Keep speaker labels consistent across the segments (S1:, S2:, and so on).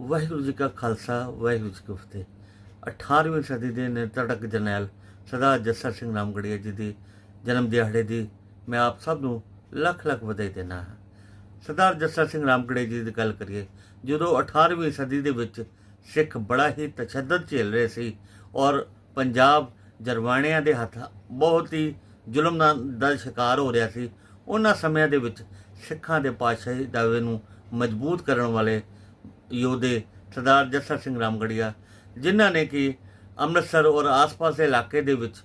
S1: ਵਾਹਿਗੁਰੂ ਜੀ ਕਾ ਖਾਲਸਾ, ਵਾਹਿਗੁਰੂ ਜੀ ਕੀ ਫਤਿਹ। 18ਵੀਂ ਸਦੀ ਦੇ ਨਿਰਤੜਕ ਜਰਨੈਲ ਸਰਦਾਰ ਜੱਸਾ ਸਿੰਘ ਰਾਮਗੜੀਆ ਜੀ ਦੀ ਜਨਮ ਦਿਹਾੜੇ ਦੀ ਮੈਂ ਆਪ ਸਭ ਨੂੰ ਲੱਖ ਲੱਖ ਵਧਾਈ ਦਿੰਦਾ ਹਾਂ। ਸਰਦਾਰ ਜੱਸਾ ਸਿੰਘ ਰਾਮਗੜੀਆ ਜੀ ਦੀ ਗੱਲ ਕਰੀਏ, ਜਦੋਂ 18ਵੀਂ ਸਦੀ ਦੇ ਵਿੱਚ ਸਿੱਖ ਬੜਾ ਹੀ ਤਸ਼ੱਦਦ ਝੇਲ ਰਹੇ ਸੀ ਔਰ ਪੰਜਾਬ ਜਰਵਾਣਿਆਂ ਦੇ ਹੱਥ ਬਹੁਤ ਹੀ ਜ਼ੁਲਮ ਦਾ ਸ਼ਿਕਾਰ ਹੋ ਰਿਹਾ ਸੀ, ਉਹਨਾਂ ਸਮਿਆਂ ਦੇ ਵਿੱਚ ਸਿੱਖਾਂ ਦੇ ਪਾਤਸ਼ਾਹੀ ਦਾਅਵੇ ਨੂੰ ਮਜ਼ਬੂਤ ਕਰਨ ਵਾਲੇ ਯੋਧੇ ਸਰਦਾਰ ਜੱਸਾ ਸਿੰਘ ਰਾਮਗੜੀਆ, ਜਿਨ੍ਹਾਂ ਨੇ ਕਿ ਅੰਮ੍ਰਿਤਸਰ ਔਰ ਆਸ-ਪਾਸ ਦੇ ਇਲਾਕੇ ਦੇ ਵਿੱਚ,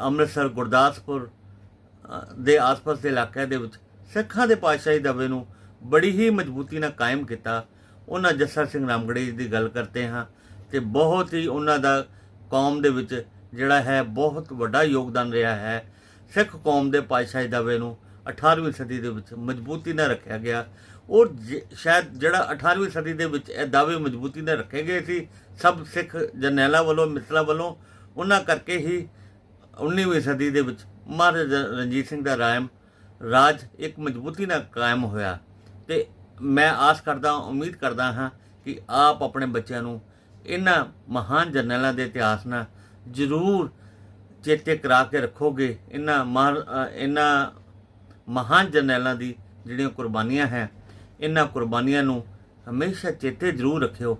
S1: ਅੰਮ੍ਰਿਤਸਰ ਗੁਰਦਾਸਪੁਰ ਦੇ ਆਸ-ਪਾਸ ਦੇ ਇਲਾਕਿਆਂ ਦੇ ਵਿੱਚ ਸਿੱਖਾਂ ਦੇ ਪਾਤਸ਼ਾਹੀ ਦਾਅਵੇ ਨੂੰ ਬੜੀ ਹੀ ਮਜ਼ਬੂਤੀ ਨਾਲ ਕਾਇਮ ਕੀਤਾ। ਉਹਨਾਂ ਜੱਸਾ ਸਿੰਘ ਰਾਮਗੜੀ ਦੀ ਗੱਲ ਕਰਦੇ ਹਾਂ ਤੇ ਬਹੁਤ ਹੀ ਉਹਨਾਂ ਦਾ ਕੌਮ ਦੇ ਵਿੱਚ ਜਿਹੜਾ ਹੈ ਬਹੁਤ ਵੱਡਾ ਯੋਗਦਾਨ ਰਿਹਾ ਹੈ। ਸਿੱਖ ਕੌਮ ਦੇ ਪਾਤਸ਼ਾਹੀ ਦਾਅਵੇ ਨੂੰ 18ਵੀਂ ਸਦੀ ਦੇ ਵਿੱਚ ਮਜ਼ਬੂਤੀ ਨਾਲ ਰੱਖਿਆ ਗਿਆ। ਉਹ ਜ- ਸ਼ਾਇਦ ਜਿਹੜਾ 18ਵੀਂ ਸਦੀ ਦੇ ਵਿੱਚ ਇਹ ਦਾਅਵੇ ਮਜ਼ਬੂਤੀ ਨਾਲ ਰੱਖੇ ਗਏ ਸੀ, ਸਭ ਸਿੱਖ ਜਰਨੈਲਾਂ ਵੱਲੋਂ, ਮਿਸਲਾਂ ਵੱਲੋਂ, ਉਹਨਾਂ ਕਰਕੇ ਹੀ 19ਵੀਂ ਸਦੀ ਦੇ ਵਿੱਚ ਮਹਾਰਾਜਾ ਰਣਜੀਤ ਸਿੰਘ ਦਾ ਰਾਇਮ ਰਾਜ ਇੱਕ ਮਜ਼ਬੂਤੀ ਨਾਲ ਕਾਇਮ ਹੋਇਆ। ਤੇ ਮੈਂ ਆਸ ਕਰਦਾ, ਉਮੀਦ ਕਰਦਾ ਹਾਂ ਕਿ ਆਪ ਆਪਣੇ ਬੱਚਿਆਂ ਨੂੰ ਇਹਨਾਂ ਮਹਾਨ ਜਰਨੈਲਾਂ ਦੇ ਇਤਿਹਾਸ ਨਾਲ ਜ਼ਰੂਰ ਚੇਤੇ ਕਰਾ ਕੇ ਰੱਖੋਗੇ। ਇਹਨਾਂ ਮਹਾਨ ਇਹਨਾਂ ਮਹਾਨ ਜਰਨੈਲਾਂ ਦੀ ਜਿਹੜੀਆਂ ਕੁਰਬਾਨੀਆਂ ਹੈ, ਇਹਨਾਂ ਕੁਰਬਾਨੀਆਂ ਨੂੰ ਹਮੇਸ਼ਾ ਚੇਤੇ ਜ਼ਰੂਰ ਰੱਖਿਓ।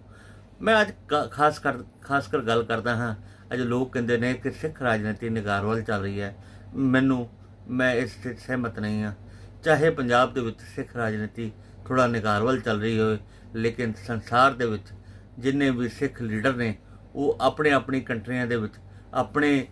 S1: ਮੈਂ ਅੱਜ ਕ- ਖਾਸ ਕਰ ਖਾਸ ਕਰ ਗੱਲ ਕਰਦਾ ਹਾਂ। ਅੱਜ ਲੋਕ ਕਹਿੰਦੇ ਨੇ ਕਿ ਸਿੱਖ ਰਾਜਨੀਤੀ ਨਿਗਾਰ ਵੱਲ ਚੱਲ ਰਹੀ ਹੈ। ਮੈਨੂੰ, ਮੈਂ ਇਸ ਤੇ ਸਹਿਮਤ ਨਹੀਂ ਹਾਂ। ਚਾਹੇ ਪੰਜਾਬ ਦੇ ਵਿੱਚ ਸਿੱਖ ਰਾਜਨੀਤੀ ਥੋੜਾ ਨਿਗਾਰ ਵੱਲ ਚੱਲ ਰਹੀ ਹੋਵੇ, ਲੇਕਿਨ ਸੰਸਾਰ ਦੇ ਵਿੱਚ ਜਿੰਨੇ ਵੀ ਸਿੱਖ ਲੀਡਰ ਨੇ, ਉਹ ਆਪਣੇ ਆਪਣੀ ਕੰਟਰੀਆਂ ਦੇ ਵਿੱਚ ਆਪਣੇ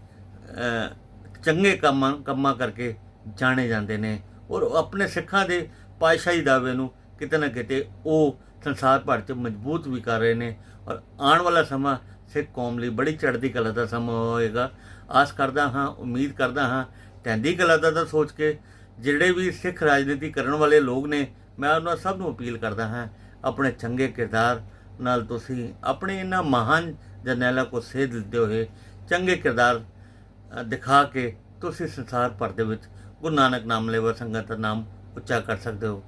S1: ਚੰਗੇ ਕੰਮਾਂ ਕੰਮਾਂ ਕਰਕੇ ਜਾਣੇ ਜਾਂਦੇ ਨੇ। ਔਰ ਆਪਣੇ ਸਿੱਖਾਂ ਦੇ ਪਾਤਸ਼ਾਹੀ ਦਾਅਵੇ ਨੂੰ ਕਿਤੇ ਨਾ ਕਿਤੇ ਉਹ ਸੰਸਾਰ ਭਰ 'ਚ ਮਜ਼ਬੂਤ ਵੀ ਕਰ ਰਹੇ ਨੇ। ਔਰ ਆਉਣ ਵਾਲਾ ਸਮਾਂ ਸਿੱਖ ਕੌਮ ਲਈ ਬੜੀ ਚੜ੍ਹਦੀ ਕਲਾ ਦਾ ਸਮਾਂ ਹੋਏਗਾ। ਆਸ ਕਰਦਾ ਹਾਂ, ਉਮੀਦ ਕਰਦਾ ਹਾਂ ਟੈਂਦੀ ਕਲਾ ਦਾ ਤਾਂ ਸੋਚ ਕੇ ਜਿਹੜੇ ਵੀ ਸਿੱਖ ਰਾਜਨੀਤੀ ਕਰਨ ਵਾਲੇ ਲੋਕ ਨੇ, ਮੈਂ ਉਹਨਾਂ ਸਭ ਨੂੰ ਅਪੀਲ ਕਰਦਾ ਹਾਂ, ਆਪਣੇ ਚੰਗੇ ਕਿਰਦਾਰ ਨਾਲ ਤੁਸੀਂ ਆਪਣੇ ਇਹਨਾਂ ਮਹਾਨ ਜਰਨੈਲਾਂ ਕੋ ਸੇਧ ਦਿੰਦੇ ਹੋਏ ਚੰਗੇ ਕਿਰਦਾਰ ਦਿਖਾ ਕੇ ਤੁਸੀਂ ਸੰਸਾਰ ਭਰ ਦੇ ਵਿੱਚ ਗੁਰੂ ਨਾਨਕ ਨਾਮ ਲੇਵਾ ਸੰਗਤ ਦਾ ਨਾਮ ਉੱਚਾ ਕਰ ਸਕਦੇ ਹੋ।